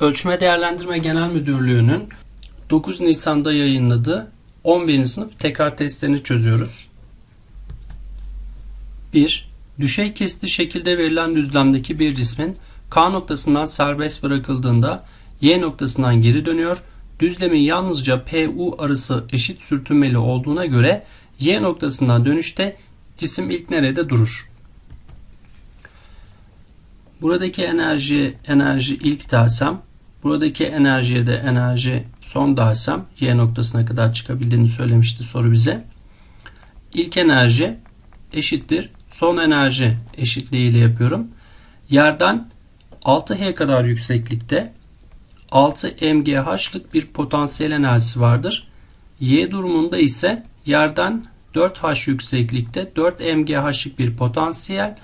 Ölçme Değerlendirme Genel Müdürlüğü'nün 9 Nisan'da yayınladığı 11. sınıf tekrar testlerini çözüyoruz. 1. Düşey kesitli şekilde verilen düzlemdeki bir cismin K noktasından serbest bırakıldığında Y noktasından geri dönüyor. Düzlemin yalnızca PU arası eşit sürtünmeli olduğuna göre Y noktasından dönüşte cisim ilk nerede durur? Buradaki enerji enerji ilk dersem, buradaki enerjiye de enerji son dersem, Y noktasına kadar çıkabildiğini söylemişti soru bize. İlk enerji eşittir son enerji eşitliği ile yapıyorum. Yerden 6H kadar yükseklikte 6 mGh'lık bir potansiyel enerjisi vardır. Y durumunda ise yerden 4H yükseklikte 4 mGh'lık bir potansiyel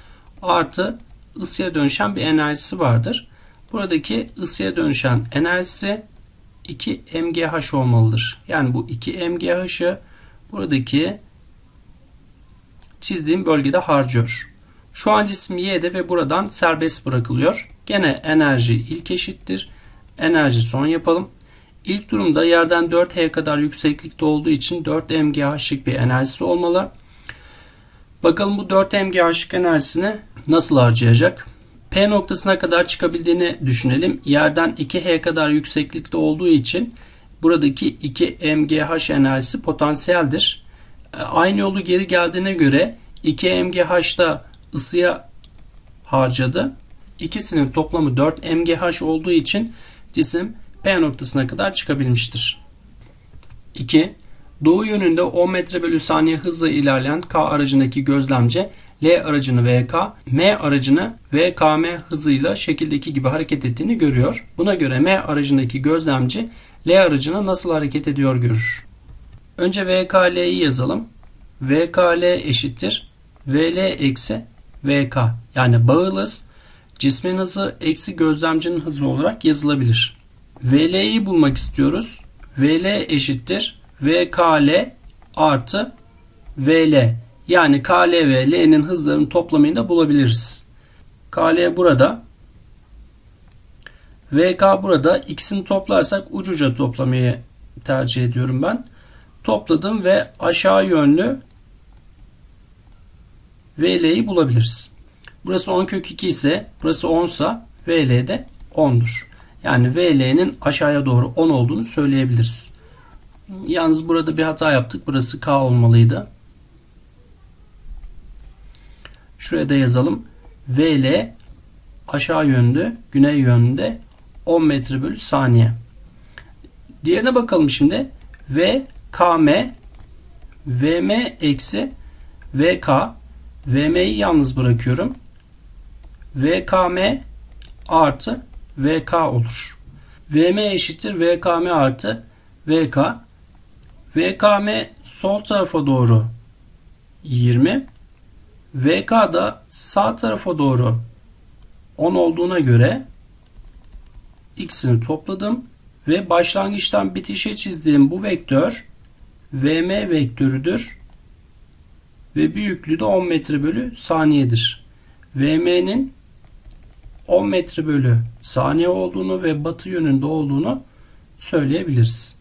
artı ısıya dönüşen bir enerjisi vardır. Buradaki ısıya dönüşen enerjisi 2 mGh olmalıdır. Yani bu 2 mGh'ı buradaki çizdiğim bölgede harcıyor. Şu an cisim Y'de ve buradan serbest bırakılıyor. Gene enerji ilk eşittir. Enerji son yapalım. İlk durumda yerden 4H kadar yükseklikte olduğu için 4 mGh'lık bir enerjisi olmalı. Bakalım bu 4 mGh'lık enerjisini nasıl harcayacak? P noktasına kadar çıkabildiğini düşünelim. Yerden 2H kadar yükseklikte olduğu için buradaki 2 mGh enerjisi potansiyeldir. Aynı yolu geri geldiğine göre 2 mGh'da ısıya harcadı. İkisinin toplamı 4 mGh olduğu için cisim P noktasına kadar çıkabilmiştir. 2. Doğu yönünde 10 metre bölü saniye hızla ilerleyen K aracındaki gözlemci L aracını VK, M aracını VKM hızıyla şekildeki gibi hareket ettiğini görüyor. Buna göre M aracındaki gözlemci L aracına nasıl hareket ediyor görür. Önce VKL'yi yazalım. VKL eşittir. VL eksi VK. Yani bağıl hız cismin hızı eksi gözlemcinin hızı olarak yazılabilir. VL'yi bulmak istiyoruz. VL eşittir. VKL artı VL. Yani KL ve L'nin hızlarının toplamını da bulabiliriz. KL burada. VK burada. İkisini toplarsak ucuca toplamayı tercih ediyorum ben. Topladım ve aşağı yönlü VL'yi bulabiliriz. Burası 10 kök 2 ise burası 10 ise VL de 10'dur. Yani VL'nin aşağıya doğru 10 olduğunu söyleyebiliriz. Yalnız burada bir hata yaptık. Burası K olmalıydı. Şuraya da yazalım. VL aşağı yönlü, güney yönünde 10 metre bölü saniye. Diğerine bakalım şimdi. VKM VM eksi VK VM'yi yalnız bırakıyorum. VKM artı VK olur. VM eşittir VKM artı VK. VKM sol tarafa doğru 20. VK da sağ tarafa doğru 10 olduğuna göre ikisini topladım ve başlangıçtan bitişe çizdiğim bu vektör VM vektörüdür ve büyüklüğü de 10 metre bölü saniyedir. VM'nin 10 metre bölü saniye olduğunu ve batı yönünde olduğunu söyleyebiliriz.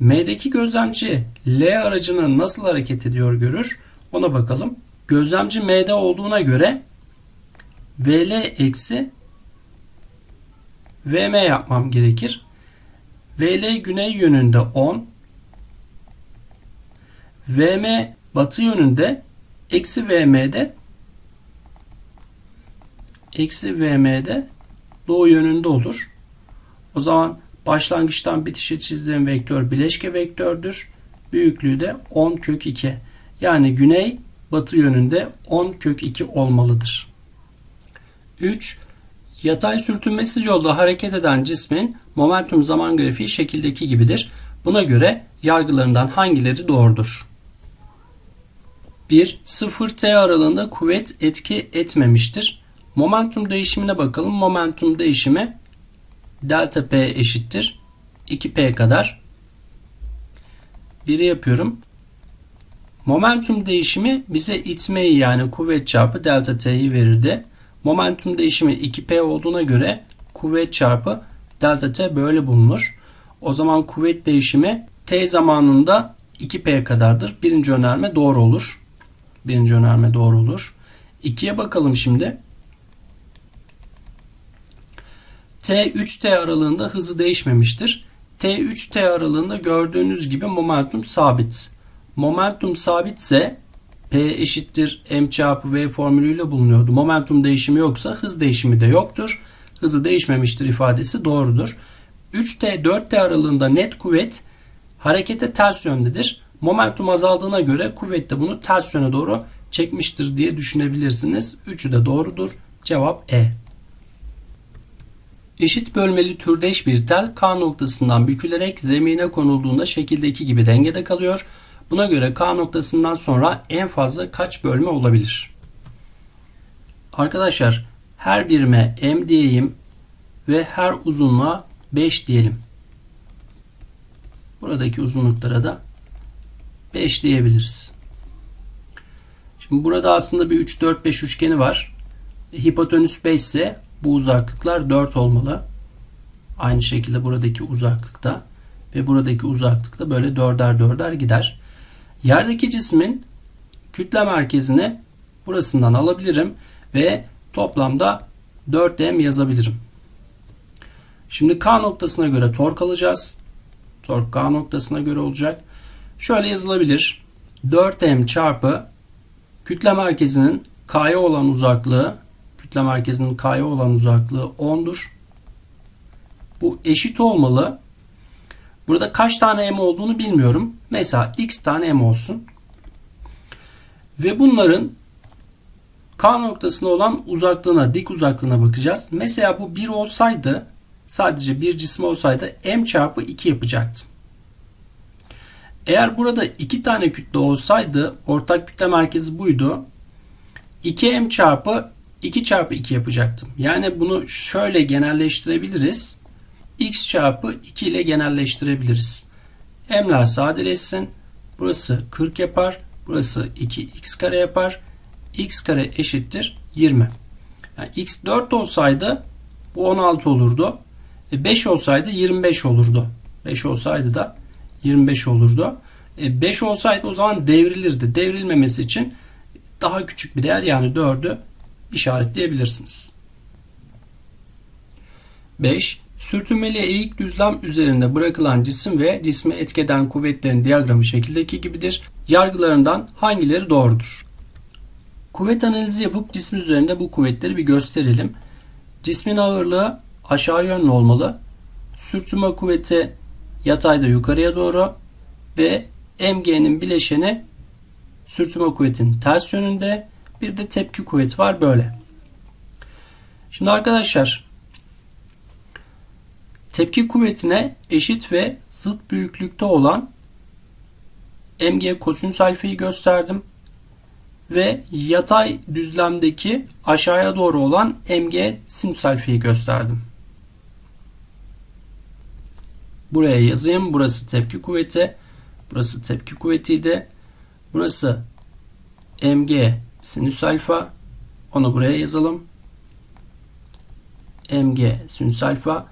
M'deki gözlemci L aracını nasıl hareket ediyor görür. Ona bakalım. Gözlemci M'de olduğuna göre VL eksi VM yapmam gerekir. VL güney yönünde 10. VM batı yönünde eksi VM'de eksi VM'de doğu yönünde olur. O zaman başlangıçtan bitişe çizdiğim vektör bileşke vektördür. Büyüklüğü de 10 kök 2. Yani güney batı yönünde 10 kök 2 olmalıdır. 3. Yatay sürtünmesiz yolda hareket eden cismin momentum zaman grafiği şekildeki gibidir. Buna göre yargılarından hangileri doğrudur? 1. 0T aralığında kuvvet etki etmemiştir. Momentum değişimine bakalım. Momentum değişimi delta P eşittir 2P kadar. 1'i yapıyorum. Momentum değişimi bize itmeyi yani kuvvet çarpı delta T'yi verirdi. Momentum değişimi 2P olduğuna göre kuvvet çarpı delta T böyle bulunur. O zaman kuvvet değişimi T zamanında 2P kadardır. Birinci önerme doğru olur. Birinci önerme doğru olur. 2'ye bakalım şimdi. T3T aralığında hızı değişmemiştir. T3T aralığında gördüğünüz gibi momentum sabit. Momentum sabitse P eşittir m çarpı v formülüyle bulunuyordu. Momentum değişimi yoksa hız değişimi de yoktur. Hızı değişmemiştir ifadesi doğrudur. 3T 4T aralığında net kuvvet harekete ters yöndedir. Momentum azaldığına göre kuvvet de bunu ters yöne doğru çekmiştir diye düşünebilirsiniz. Üçü de doğrudur. Cevap E. Eşit bölmeli türdeş bir tel K noktasından bükülerek zemine konulduğunda şekildeki gibi dengede kalıyor. Buna göre K noktasından sonra en fazla kaç bölme olabilir? Arkadaşlar her birime M diyeyim ve her uzunluğa 5 diyelim. Buradaki uzunluklara da 5 diyebiliriz. Şimdi burada aslında bir 3 4 5 üçgeni var. Hipotenüs 5 ise bu uzaklıklar 4 olmalı. Aynı şekilde buradaki uzaklıkta ve buradaki uzaklıkta böyle dörder dörder gider. Yerdeki cismin kütle merkezini burasından alabilirim ve toplamda 4m yazabilirim. Şimdi K noktasına göre tork alacağız. Tork K noktasına göre olacak. Şöyle yazılabilir. 4m çarpı kütle merkezinin K'ya olan uzaklığı kütle merkezinin K'ya olan uzaklığı 10'dur. Bu eşit olmalı. Burada kaç tane m olduğunu bilmiyorum. Mesela x tane m olsun. Ve bunların K noktasına olan uzaklığına, dik uzaklığına bakacağız. Mesela bu 1 olsaydı, sadece bir cisim olsaydı m çarpı 2 yapacaktım. Eğer burada iki tane kütle olsaydı, ortak kütle merkezi buydu. 2m çarpı 2 çarpı 2 yapacaktım. Yani bunu şöyle genelleştirebiliriz. x çarpı 2 ile genelleştirebiliriz. m'ler sadeleşsin. Burası 40 yapar. Burası 2x kare yapar. x kare eşittir 20. Yani x 4 olsaydı bu 16 olurdu. 5 e, olsaydı 25 olurdu. 5 olsaydı da 25 olurdu. 5 e, olsaydı o zaman devrilirdi. Devrilmemesi için daha küçük bir değer yani 4'ü işaretleyebilirsiniz. 5. Sürtünmeli eğik düzlem üzerinde bırakılan cisim ve cisme etkeden kuvvetlerin diyagramı şekildeki gibidir. Yargılarından hangileri doğrudur? Kuvvet analizi yapıp cisim üzerinde bu kuvvetleri bir gösterelim. Cismin ağırlığı aşağı yönlü olmalı. Sürtünme kuvveti yatayda yukarıya doğru ve MG'nin bileşeni sürtünme kuvvetin ters yönünde bir de tepki kuvveti var böyle. Şimdi arkadaşlar tepki kuvvetine eşit ve zıt büyüklükte olan mg kosinüs alfayı gösterdim. Ve yatay düzlemdeki aşağıya doğru olan mg sinüs alfayı gösterdim. Buraya yazayım. Burası tepki kuvveti. Burası tepki kuvvetiydi. Burası mg sinüs alfa. Onu buraya yazalım. mg sinüs alfa.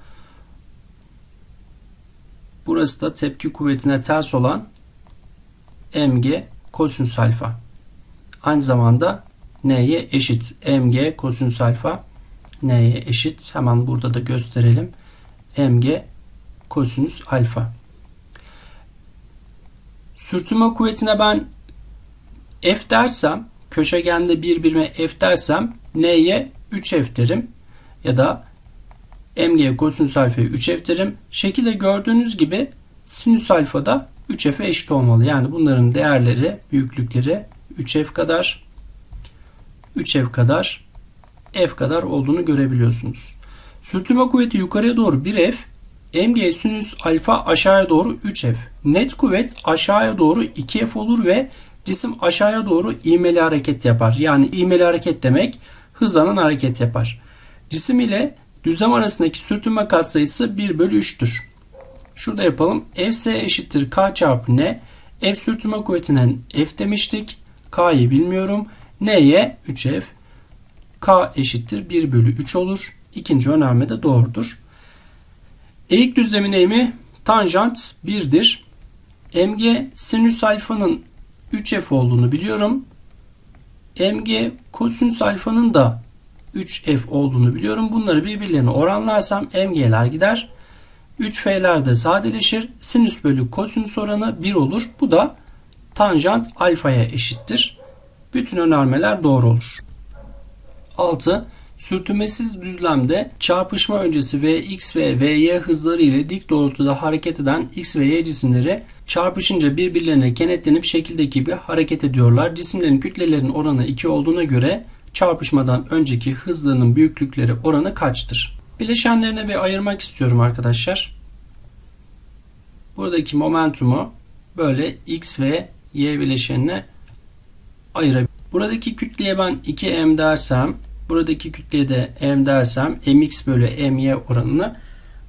Burası da tepki kuvvetine ters olan mg kosinüs alfa. Aynı zamanda n'ye eşit. mg kosinüs alfa n'ye eşit. Hemen burada da gösterelim. mg kosinüs alfa. Sürtünme kuvvetine ben f dersem köşegende bir birime f dersem n'ye 3f derim. Ya da mg kosinüs alfaya 3f derim. Şekilde gördüğünüz gibi sinüs alfa da 3f'e eşit olmalı. Yani bunların değerleri, büyüklükleri 3f kadar 3f kadar f kadar olduğunu görebiliyorsunuz. Sürtünme kuvveti yukarıya doğru 1f, mg sinüs alfa aşağıya doğru 3f. Net kuvvet aşağıya doğru 2f olur ve cisim aşağıya doğru ivmeli hareket yapar. Yani ivmeli hareket demek hızlanan hareket yapar. Cisim ile düzlem arasındaki sürtünme katsayısı 1 bölü 3'tür. Şurada yapalım. Fs eşittir K çarpı N. F sürtünme kuvvetinden F demiştik. K'yı bilmiyorum. N'ye 3F. K eşittir 1 bölü 3 olur. İkinci önerme de doğrudur. Eğik düzlemin eğimi tanjant 1'dir. mg sinüs alfanın 3f olduğunu biliyorum. mg kosinüs alfanın da 3f olduğunu biliyorum. Bunları birbirlerine oranlarsam mg'ler gider. 3f'ler de sadeleşir. Sinüs bölü kosinüs oranı 1 olur. Bu da tanjant alfaya eşittir. Bütün önermeler doğru olur. 6. Sürtünmesiz düzlemde çarpışma öncesi Vx ve Vy hızları ile dik doğrultuda hareket eden X ve Y cisimleri çarpışınca birbirlerine kenetlenip şekildeki gibi hareket ediyorlar. Cisimlerin kütlelerin oranı 2 olduğuna göre çarpışmadan önceki hızlarının büyüklükleri oranı kaçtır? Bileşenlerine bir ayırmak istiyorum arkadaşlar. Buradaki momentumu böyle X ve Y bileşenine ayırabilirim. Buradaki kütleye ben 2m dersem buradaki kütleye de m dersem mx bölü my oranını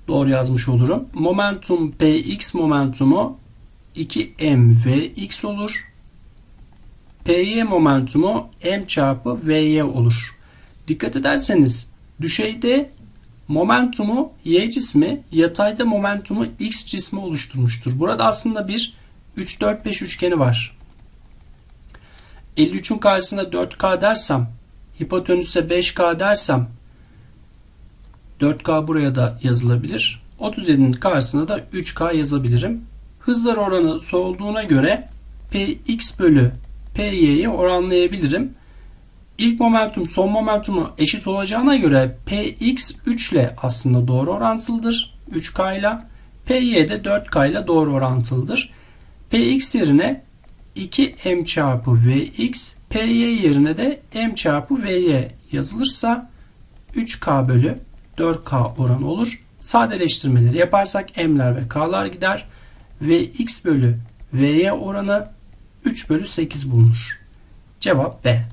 doğru yazmış olurum. Momentum px momentumu 2mvx olur. py momentumu m çarpı vy olur. Dikkat ederseniz düşeyde momentumu y cismi yatayda momentumu x cismi oluşturmuştur. Burada aslında bir 3 4 5 üçgeni var. 53'ün karşısında 4K dersem hipotenüse 5K dersem 4K buraya da yazılabilir. 37'nin karşısına da 3K yazabilirim. Hızlar oranı soğuduğuna göre Px bölü Py'yi oranlayabilirim. İlk momentum son momentumu eşit olacağına göre Px 3 ile aslında doğru orantılıdır. 3K ile Py de 4K ile doğru orantılıdır. Px yerine 2m çarpı vx, py yerine de m çarpı vy yazılırsa 3k bölü 4k oranı olur. Sadeleştirmeleri yaparsak m'ler ve k'lar gider. vx bölü vy oranı 3 bölü 8 bulunur. Cevap B.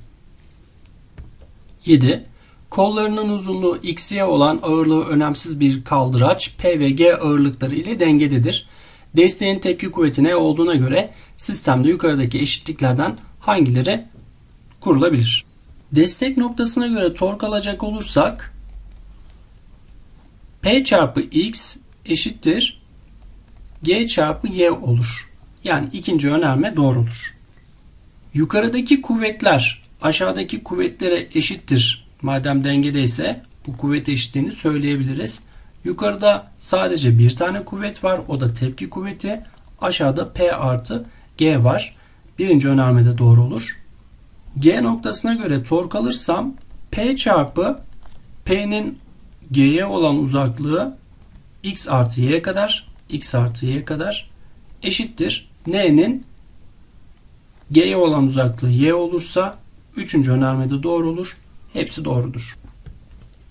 7. Kollarının uzunluğu xy olan ağırlığı önemsiz bir kaldıraç P ve G ağırlıkları ile dengededir. Desteğin tepki kuvvetine olduğuna göre sistemde yukarıdaki eşitliklerden hangileri kurulabilir? Destek noktasına göre tork alacak olursak P çarpı X eşittir G çarpı Y olur. Yani ikinci önerme doğrudur. Yukarıdaki kuvvetler aşağıdaki kuvvetlere eşittir. Madem dengedeyse bu kuvvet eşitliğini söyleyebiliriz. Yukarıda sadece bir tane kuvvet var. O da tepki kuvveti. Aşağıda P artı G var. Birinci önermede doğru olur. G noktasına göre tork alırsam P çarpı P'nin G'ye olan uzaklığı X artı Y kadar X artı Y kadar eşittir. N'nin G'ye olan uzaklığı Y olursa üçüncü önermede doğru olur. Hepsi doğrudur.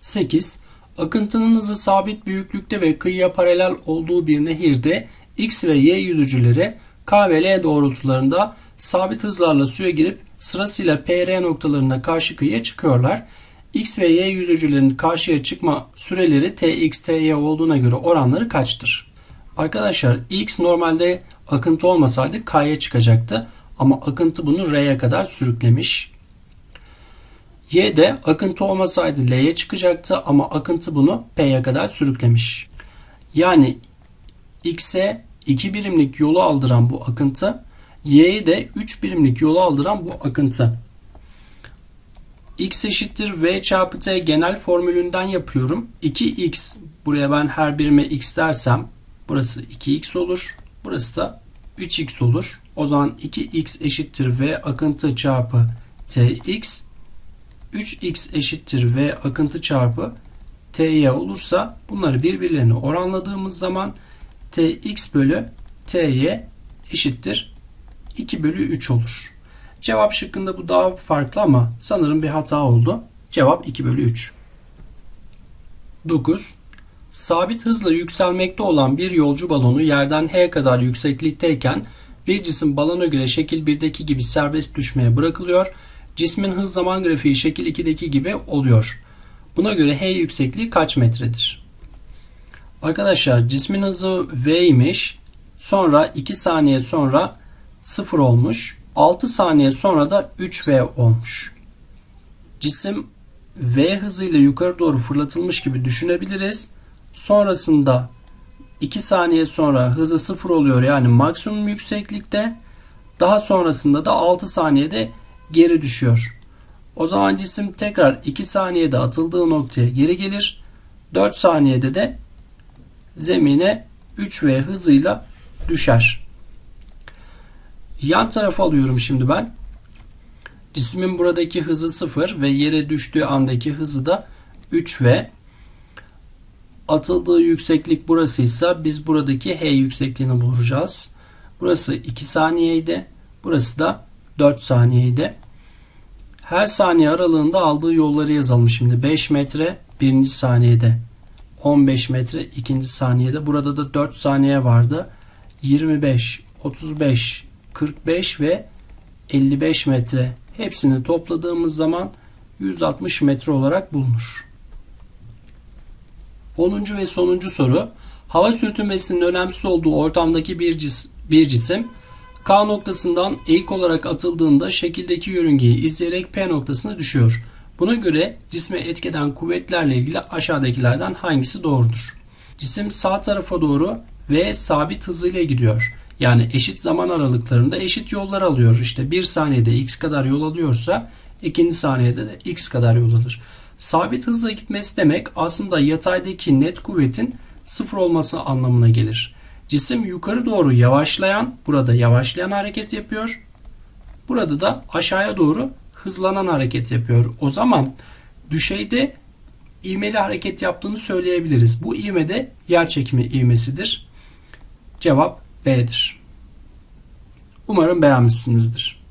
8. Akıntının hızı sabit büyüklükte ve kıyıya paralel olduğu bir nehirde X ve Y yüzücüleri K ve L doğrultularında sabit hızlarla suya girip sırasıyla PR noktalarında karşı kıyıya çıkıyorlar. X ve Y yüzücülerin karşıya çıkma süreleri TX, TY olduğuna göre oranları kaçtır? Arkadaşlar X normalde akıntı olmasaydı K'ya çıkacaktı. Ama akıntı bunu R'ye kadar sürüklemiş. Y de akıntı olmasaydı L'ye çıkacaktı ama akıntı bunu P'ye kadar sürüklemiş. Yani X'e 2 birimlik yolu aldıran bu akıntı, Y'ye de 3 birimlik yolu aldıran bu akıntı. X eşittir V çarpı T genel formülünden yapıyorum. 2X buraya ben her birime X dersem burası 2X olur. Burası da 3X olur. O zaman 2X eşittir V akıntı çarpı TX 3x eşittir v akıntı çarpı ty olursa bunları birbirlerine oranladığımız zaman tx bölü ty eşittir 2 bölü 3 olur. Cevap şıkkında bu daha farklı ama sanırım bir hata oldu. Cevap 2 bölü 3. 9. Sabit hızla yükselmekte olan bir yolcu balonu yerden h kadar yükseklikteyken bir cisim balona göre şekil 1'deki gibi serbest düşmeye bırakılıyor Cismin hız zaman grafiği şekil 2'deki gibi oluyor. Buna göre h yüksekliği kaç metredir? Arkadaşlar cismin hızı v'ymiş. Sonra 2 saniye sonra 0 olmuş. 6 saniye sonra da 3v olmuş. Cisim v hızıyla yukarı doğru fırlatılmış gibi düşünebiliriz. Sonrasında 2 saniye sonra hızı 0 oluyor yani maksimum yükseklikte. Daha sonrasında da 6 saniyede geri düşüyor. O zaman cisim tekrar 2 saniyede atıldığı noktaya geri gelir. 4 saniyede de zemine 3V hızıyla düşer. Yan tarafa alıyorum şimdi ben. Cismin buradaki hızı 0 ve yere düştüğü andaki hızı da 3V. Atıldığı yükseklik burasıysa biz buradaki H yüksekliğini bulacağız. Burası 2 saniyeydi. Burası da 4 saniyeydi. Her saniye aralığında aldığı yolları yazalım şimdi. 5 metre birinci saniyede. 15 metre ikinci saniyede. Burada da 4 saniye vardı. 25, 35, 45 ve 55 metre. Hepsini topladığımız zaman 160 metre olarak bulunur. 10. ve sonuncu soru. Hava sürtünmesinin önemsiz olduğu ortamdaki bir, cis, bir cisim K noktasından eğik olarak atıldığında şekildeki yörüngeyi izleyerek P noktasına düşüyor. Buna göre cisme etkeden kuvvetlerle ilgili aşağıdakilerden hangisi doğrudur? Cisim sağ tarafa doğru ve sabit hızıyla gidiyor. Yani eşit zaman aralıklarında eşit yollar alıyor. İşte bir saniyede x kadar yol alıyorsa ikinci saniyede de x kadar yol alır. Sabit hızla gitmesi demek aslında yataydaki net kuvvetin sıfır olması anlamına gelir. Cisim yukarı doğru yavaşlayan, burada yavaşlayan hareket yapıyor. Burada da aşağıya doğru hızlanan hareket yapıyor. O zaman düşeyde ivmeli hareket yaptığını söyleyebiliriz. Bu ivme de yer çekimi ivmesidir. Cevap B'dir. Umarım beğenmişsinizdir.